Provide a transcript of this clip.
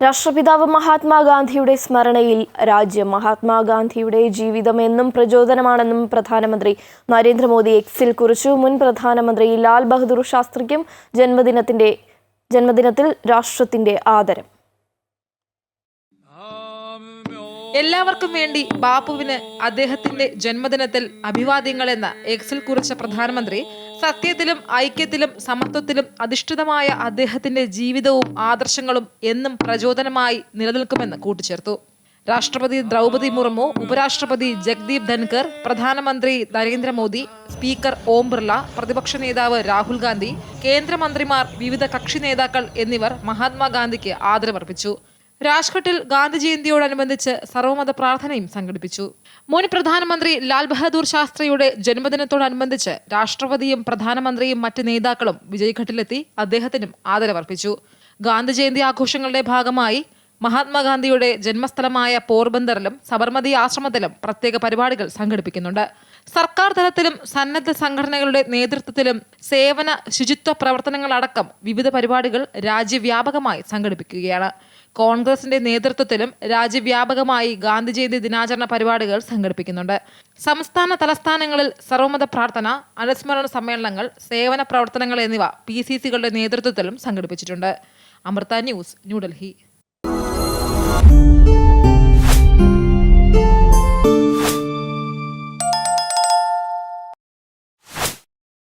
രാഷ്ട്രപിതാവ് മഹാത്മാഗാന്ധിയുടെ സ്മരണയിൽ രാജ്യം മഹാത്മാഗാന്ധിയുടെ ജീവിതം എന്നും പ്രചോദനമാണെന്നും പ്രധാനമന്ത്രി നരേന്ദ്രമോദി എക്സിൽ കുറിച്ചു. മുൻ പ്രധാനമന്ത്രി ലാൽ ബഹദൂർ ശാസ്ത്രിക്കും ജന്മദിനത്തിന്റെ ജന്മദിനത്തിൽ രാഷ്ട്രത്തിന്റെ ആദരം. എല്ലാവർക്കും വേണ്ടി ബാപ്പുവിന് അദ്ദേഹത്തിന്റെ ജന്മദിനത്തിൽ അഭിവാദ്യങ്ങൾ എന്ന എക്സിൽ കുറിച്ച പ്രധാനമന്ത്രി സത്യത്തിലും ഐക്യത്തിലും സമത്വത്തിലും അധിഷ്ഠിതമായ അദ്ദേഹത്തിന്റെ ജീവിതവും ആദർശങ്ങളും എന്നും പ്രചോദനമായി നിലനിൽക്കുമെന്ന് കൂട്ടിച്ചേർത്തു. രാഷ്ട്രപതി ദ്രൗപതി മുർമു ഉപരാഷ്ട്രപതി ജഗ്ദീപ് ധൻകർ പ്രധാനമന്ത്രി നരേന്ദ്രമോദി സ്പീക്കർ ഓം ബിർള പ്രതിപക്ഷ നേതാവ് രാഹുൽ ഗാന്ധി കേന്ദ്രമന്ത്രിമാർ വിവിധ കക്ഷി നേതാക്കൾ എന്നിവർ മഹാത്മാഗാന്ധിക്ക് ആദരവർപ്പിച്ചു. രാജ്ഘട്ടിൽ ഗാന്ധിജയന്തിയോടനുബന്ധിച്ച് സർവമത പ്രാർത്ഥനയും സംഘടിപ്പിച്ചു. മുൻ പ്രധാനമന്ത്രി ലാൽ ബഹദൂർ ശാസ്ത്രിയുടെ ജന്മദിനത്തോടനുബന്ധിച്ച് രാഷ്ട്രപതിയും പ്രധാനമന്ത്രിയും മറ്റ് നേതാക്കളും വിജയ്ഘട്ടിലെത്തി അദ്ദേഹത്തിനും ആദരവർപ്പിച്ചു. ഗാന്ധിജയന്തി ആഘോഷങ്ങളുടെ ഭാഗമായി മഹാത്മാഗാന്ധിയുടെ ജന്മസ്ഥലമായ പോർബന്ദറിലും സബർമതി ആശ്രമത്തിലും പ്രത്യേക പരിപാടികൾ സംഘടിപ്പിക്കുന്നുണ്ട്. സർക്കാർ തലത്തിലും സന്നദ്ധ സംഘടനകളുടെ നേതൃത്വത്തിലും സേവന ശുചിത്വ പ്രവർത്തനങ്ങളടക്കം വിവിധ പരിപാടികൾ രാജ്യവ്യാപകമായി സംഘടിപ്പിക്കുകയാണ്. കോൺഗ്രസിന്റെ നേതൃത്വത്തിലും രാജ്യവ്യാപകമായി ഗാന്ധി ജയന്തി ദിനാചരണ പരിപാടികൾ സംഘടിപ്പിക്കുന്നുണ്ട്. സംസ്ഥാന തലസ്ഥാനങ്ങളിൽ സർവമത പ്രാർത്ഥന അനുസ്മരണ സമ്മേളനങ്ങൾ സേവന പ്രവർത്തനങ്ങൾ എന്നിവ പി സി സികളുടെ നേതൃത്വത്തിലും സംഘടിപ്പിച്ചിട്ടുണ്ട്. അമൃത ന്യൂസ് ന്യൂഡൽഹി. Música